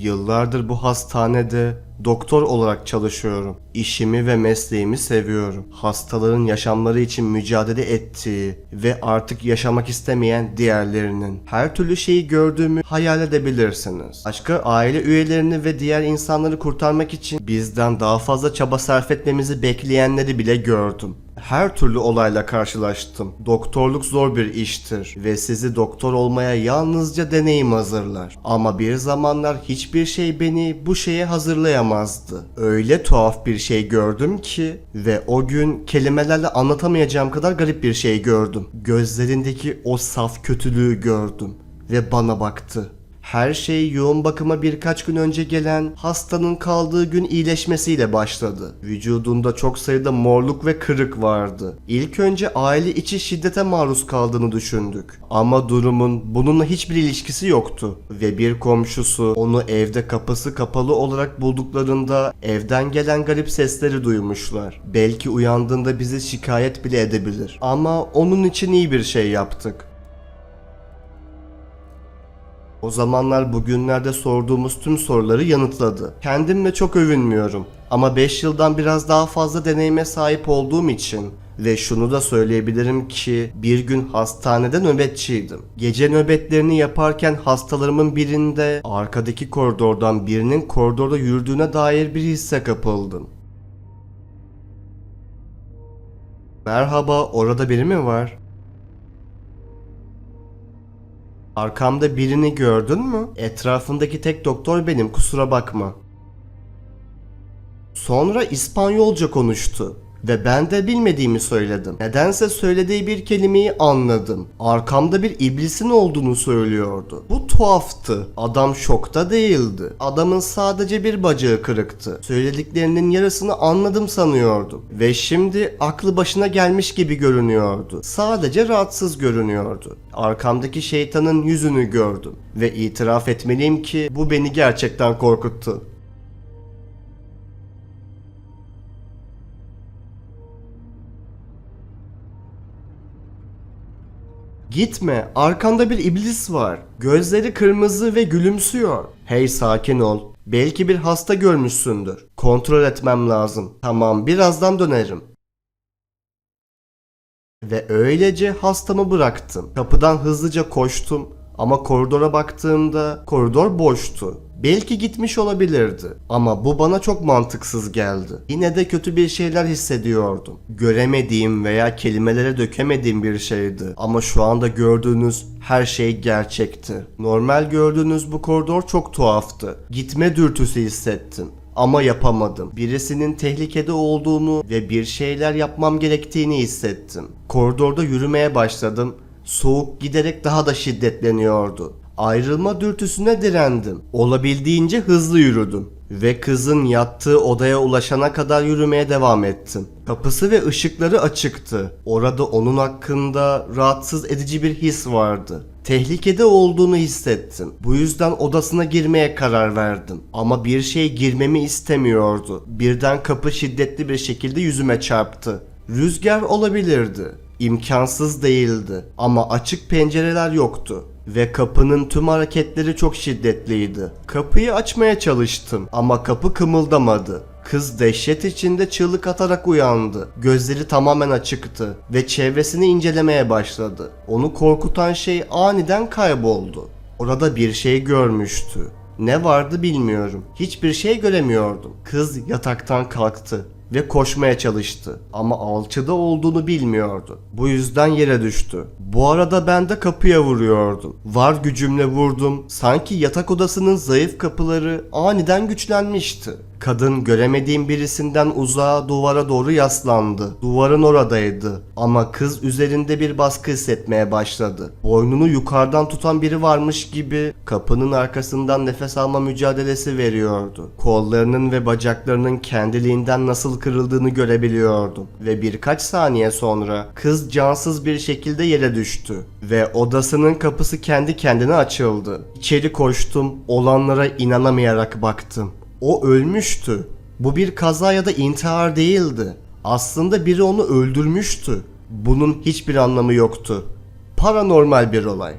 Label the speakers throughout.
Speaker 1: Yıllardır bu hastanede doktor olarak çalışıyorum. İşimi ve mesleğimi seviyorum. Hastaların yaşamları için mücadele ettiği ve artık yaşamak istemeyen diğerlerinin her türlü şeyi gördüğümü hayal edebilirsiniz. Başka aile üyelerini ve diğer insanları kurtarmak için bizden daha fazla çaba sarf etmemizi bekleyenleri bile gördüm. Her türlü olayla karşılaştım. Doktorluk zor bir iştir ve sizi doktor olmaya yalnızca deneyim hazırlar. Ama bir zamanlar hiçbir şey beni bu şeye hazırlayamazdı. Öyle tuhaf bir şey gördüm ki ve o gün kelimelerle anlatamayacağım kadar garip bir şey gördüm. Gözlerindeki o saf kötülüğü gördüm ve bana baktı. Her şey yoğun bakıma birkaç gün önce gelen hastanın kaldığı gün iyileşmesiyle başladı. Vücudunda çok sayıda morluk ve kırık vardı. İlk önce aile içi şiddete maruz kaldığını düşündük. Ama durumun bununla hiçbir ilişkisi yoktu. Ve bir komşusu onu evde kapısı kapalı olarak bulduklarında evden gelen garip sesleri duymuşlar. Belki uyandığında bizi şikayet bile edebilir. Ama onun için iyi bir şey yaptık. O zamanlar bugünlerde sorduğumuz tüm soruları yanıtladı. Kendimle çok övünmüyorum ama 5 yıldan biraz daha fazla deneyime sahip olduğum için ve şunu da söyleyebilirim ki bir gün hastanede nöbetçiydim. Gece nöbetlerini yaparken hastalarımın birinde arkadaki koridordan birinin koridorda yürüdüğüne dair bir hisse kapıldım. Merhaba, orada biri mi var? Arkamda birini gördün mü? Etrafındaki tek doktor benim kusura bakma. Sonra İspanyolca konuştu ve ben de bilmediğimi söyledim. Nedense söylediği bir kelimeyi anladım. Arkamda bir iblisin olduğunu söylüyordu. Bu tuhaftı. Adam şokta değildi. Adamın sadece bir bacağı kırıktı. Söylediklerinin yarısını anladım sanıyordum. Ve şimdi aklı başına gelmiş gibi görünüyordu. Sadece rahatsız görünüyordu. Arkamdaki şeytanın yüzünü gördüm. Ve itiraf etmeliyim ki bu beni gerçekten korkuttu. Gitme, arkanda bir iblis var. Gözleri kırmızı ve gülümsüyor. Hey sakin ol. Belki bir hasta görmüşsündür. Kontrol etmem lazım. Tamam, birazdan dönerim. Ve öylece hastamı bıraktım. Kapıdan hızlıca koştum ama koridora baktığımda koridor boştu. Belki gitmiş olabilirdi ama bu bana çok mantıksız geldi. Yine de kötü bir şeyler hissediyordum. Göremediğim veya kelimelere dökemediğim bir şeydi ama şu anda gördüğünüz her şey gerçekti. Normal gördüğünüz bu koridor çok tuhaftı. Gitme dürtüsü hissettim ama yapamadım. Birisinin tehlikede olduğunu ve bir şeyler yapmam gerektiğini hissettim. Koridorda yürümeye başladım. Soğuk giderek daha da şiddetleniyordu. Ayrılma dürtüsüne direndim. Olabildiğince hızlı yürüdüm ve kızın yattığı odaya ulaşana kadar yürümeye devam ettim. Kapısı ve ışıkları açıktı. Orada onun hakkında rahatsız edici bir his vardı. Tehlikede olduğunu hissettim. Bu yüzden odasına girmeye karar verdim. Ama bir şey girmemi istemiyordu. Birden kapı şiddetli bir şekilde yüzüme çarptı. Rüzgar olabilirdi. İmkansız değildi. Ama açık pencereler yoktu ve kapının tüm hareketleri çok şiddetliydi. Kapıyı açmaya çalıştım ama kapı kımıldamadı. Kız dehşet içinde çığlık atarak uyandı. Gözleri tamamen açıktı ve çevresini incelemeye başladı. Onu korkutan şey aniden kayboldu. Orada bir şey görmüştü. Ne vardı bilmiyorum. Hiçbir şey göremiyordum. Kız yataktan kalktı ve koşmaya çalıştı ama alçıda olduğunu bilmiyordu. Bu yüzden yere düştü. Bu arada ben de kapıya vuruyordum. Var gücümle vurdum. Sanki yatak odasının zayıf kapıları aniden güçlenmişti. Kadın göremediğim birisinden uzağa duvara doğru yaslandı. Duvarın oradaydı ama kız üzerinde bir baskı hissetmeye başladı. Boynunu yukarıdan tutan biri varmış gibi kapının arkasından nefes alma mücadelesi veriyordu. Kollarının ve bacaklarının kendiliğinden nasıl kırıldığını görebiliyordum ve birkaç saniye sonra kız cansız bir şekilde yere düştü ve odasının kapısı kendi kendine açıldı. İçeri koştum, olanlara inanamayarak baktım. O ölmüştü. Bu bir kaza ya da intihar değildi. Aslında biri onu öldürmüştü. Bunun hiçbir anlamı yoktu. Paranormal bir olay.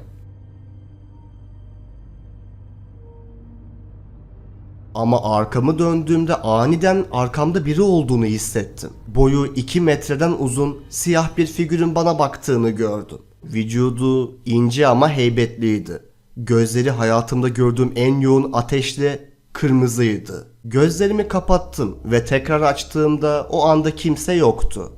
Speaker 1: Ama arkamı döndüğümde aniden arkamda biri olduğunu hissettim. Boyu 2 metreden uzun siyah bir figürün bana baktığını gördüm. Vücudu ince ama heybetliydi. Gözleri hayatımda gördüğüm en yoğun ateşle kırmızıydı. Gözlerimi kapattım ve tekrar açtığımda o anda kimse yoktu.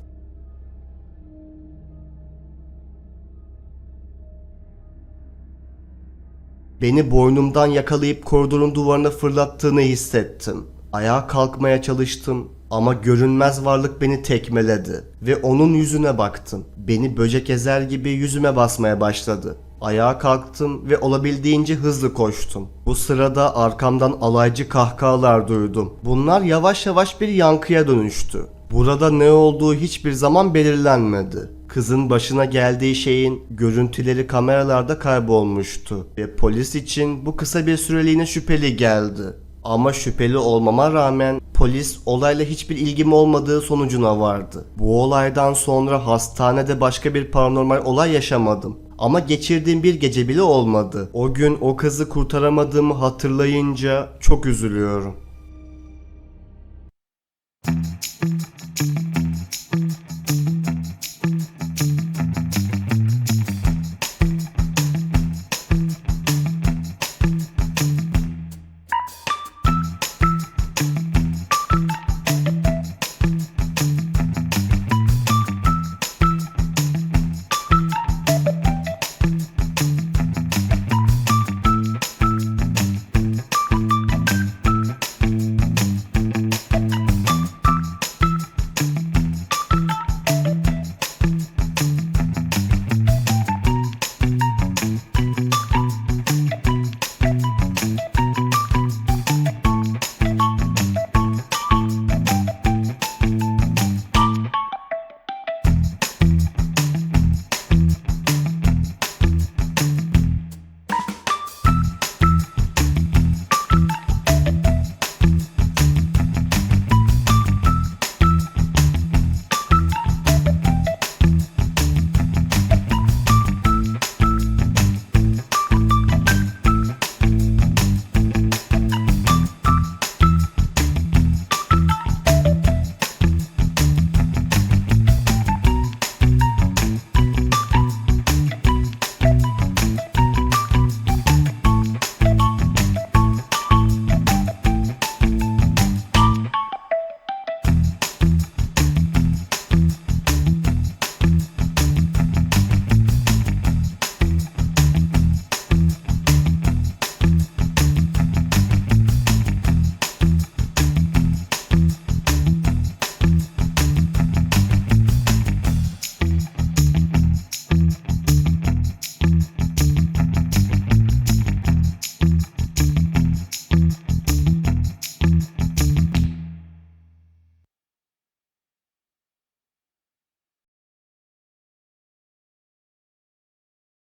Speaker 1: Beni boynumdan yakalayıp koridorun duvarına fırlattığını hissettim. Ayağa kalkmaya çalıştım ama görünmez varlık beni tekmeledi ve onun yüzüne baktım. Beni böcek ezer gibi yüzüme basmaya başladı. Ayağa kalktım ve olabildiğince hızlı koştum. Bu sırada arkamdan alaycı kahkahalar duydum. Bunlar yavaş yavaş bir yankıya dönüştü. Burada ne olduğu hiçbir zaman belirlenmedi. Kızın başına geldiği şeyin görüntüleri kameralarda kaybolmuştu ve polis için bu kısa bir süreliğine şüpheli geldi. Ama şüpheli olmama rağmen polis olayla hiçbir ilgim olmadığı sonucuna vardı. Bu olaydan sonra hastanede başka bir paranormal olay yaşamadım. Ama geçirdiğim bir gece bile olmadı. O gün o kızı kurtaramadığımı hatırlayınca çok üzülüyorum.